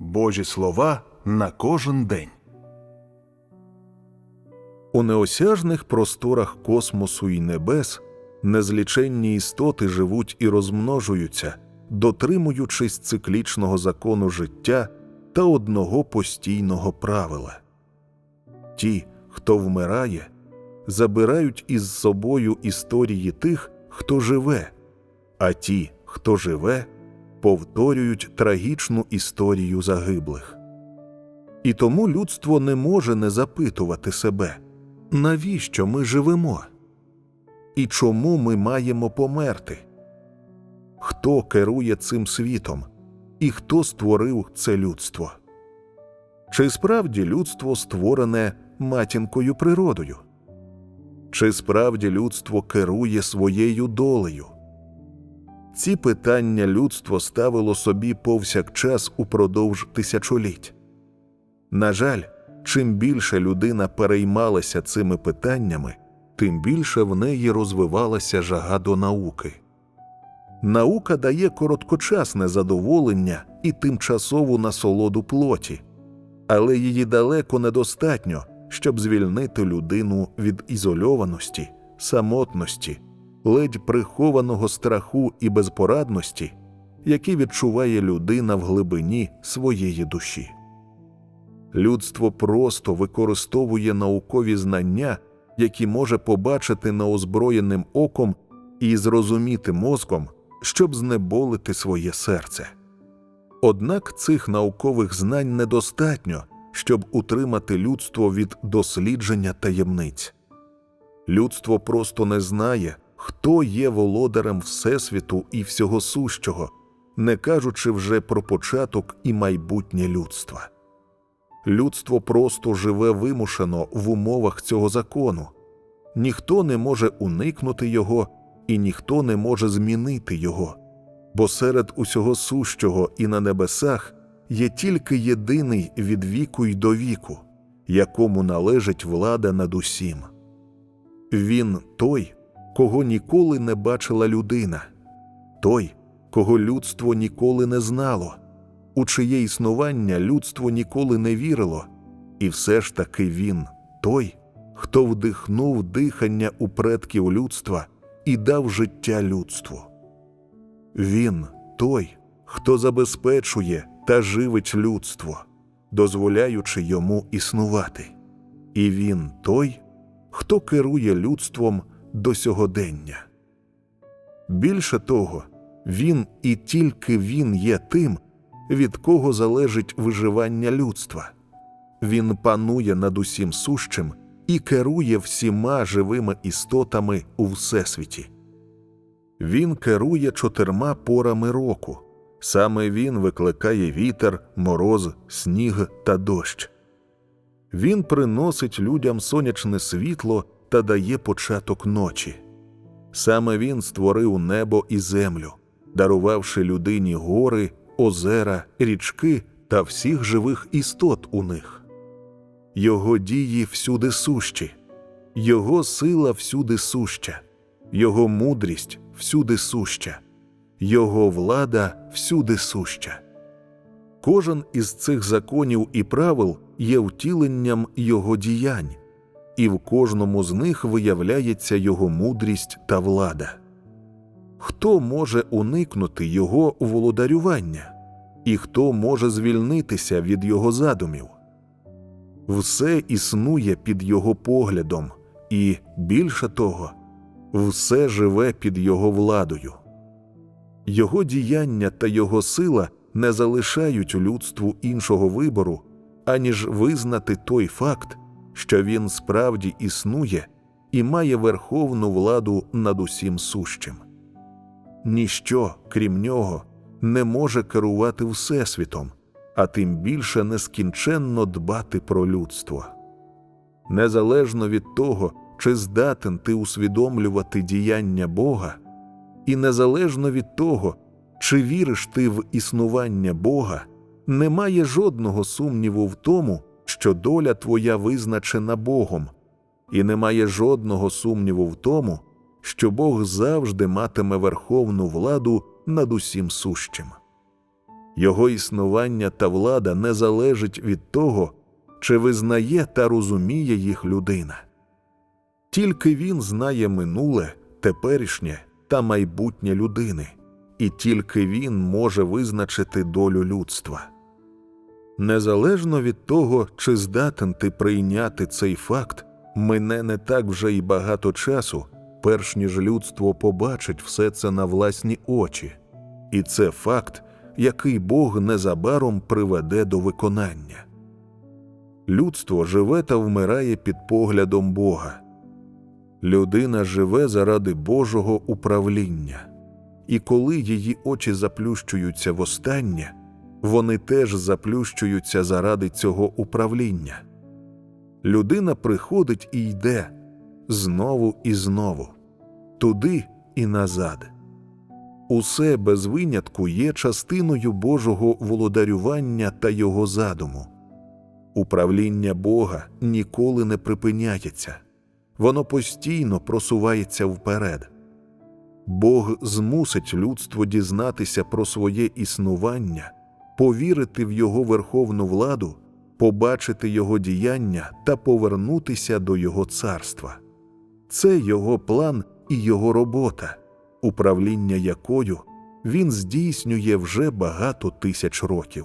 Божі слова на кожен день. У неосяжних просторах космосу і небес незліченні істоти живуть і розмножуються, дотримуючись циклічного закону життя та одного постійного правила. Ті, хто вмирає, забирають із собою історії тих, хто живе, а ті, хто живе, повторюють трагічну історію загиблих. І тому людство не може не запитувати себе, навіщо ми живемо? І чому ми маємо померти? Хто керує цим світом, і хто створив це людство? Чи справді людство створене матінкою природою? Чи справді людство керує своєю долею? Ці питання людство ставило собі повсякчас упродовж тисячоліть. На жаль, чим більше людина переймалася цими питаннями, тим більше в неї розвивалася жага до науки. Наука дає короткочасне задоволення і тимчасову насолоду плоті, але її далеко недостатньо, щоб звільнити людину від ізольованості, самотності, ледь прихованого страху і безпорадності, які відчуває людина в глибині своєї душі. Людство просто використовує наукові знання, які може побачити неозброєним оком і зрозуміти мозком, щоб знеболити своє серце. Однак цих наукових знань недостатньо, щоб утримати людство від дослідження таємниць. Людство просто не знає, хто є володарем Всесвіту і всього сущого, не кажучи вже про початок і майбутнє людства. Людство просто живе вимушено в умовах цього закону, ніхто не може уникнути його, і ніхто не може змінити його, бо серед усього сущого і на небесах є тільки єдиний від віку й до віку, якому належить влада над усім. Він той, кого ніколи не бачила людина, той, кого людство ніколи не знало, у чиє існування людство ніколи не вірило, і все ж таки він той, хто вдихнув дихання у предків людства і дав життя людству. Він той, хто забезпечує та живить людство, дозволяючи йому існувати, і він той, хто керує людством до сьогодення. Більше того, він і тільки він є тим, від кого залежить виживання людства. Він панує над усім сущим і керує всіма живими істотами у всесвіті. Він керує чотирма порами року. Саме він викликає вітер, мороз, сніг та дощ. Він приносить людям сонячне світло та дає початок ночі. Саме він створив небо і землю, дарувавши людині гори, озера, річки та всіх живих істот у них. Його дії всюди сущі, його сила всюди суща, його мудрість всюди суща, його влада всюди суща. Кожен із цих законів і правил є втіленням його діянь, і в кожному з них виявляється його мудрість та влада. Хто може уникнути його володарювання, і хто може звільнитися від його задумів? Все існує під його поглядом, і більше того, все живе під його владою. Його діяння та його сила не залишають людству іншого вибору, аніж визнати той факт, що він справді існує і має верховну владу над усім сущим. Ніщо, крім нього, не може керувати Всесвітом, а тим більше нескінченно дбати про людство. Незалежно від того, чи здатен ти усвідомлювати діяння Бога, і незалежно від того, чи віриш ти в існування Бога, немає жодного сумніву в тому, що доля твоя визначена Богом, і немає жодного сумніву в тому, що Бог завжди матиме верховну владу над усім сущим. Його існування та влада не залежить від того, чи визнає та розуміє їх людина. Тільки він знає минуле, теперішнє та майбутнє людини, і тільки він може визначити долю людства. Незалежно від того, чи здатен ти прийняти цей факт, мине не так вже й багато часу, перш ніж людство побачить все це на власні очі, і це факт, який Бог незабаром приведе до виконання. Людство живе та вмирає під поглядом Бога. Людина живе заради Божого управління, і коли її очі заплющуються востаннє, вони теж заплющуються заради цього управління. Людина приходить і йде знову і знову, туди і назад. Усе без винятку є частиною Божого володарювання та його задуму. Управління Бога ніколи не припиняється, воно постійно просувається вперед. Бог змусить людство дізнатися про своє існування, повірити в Його верховну владу, побачити Його діяння та повернутися до Його царства. Це Його план і Його робота, управління якою він здійснює вже багато тисяч років.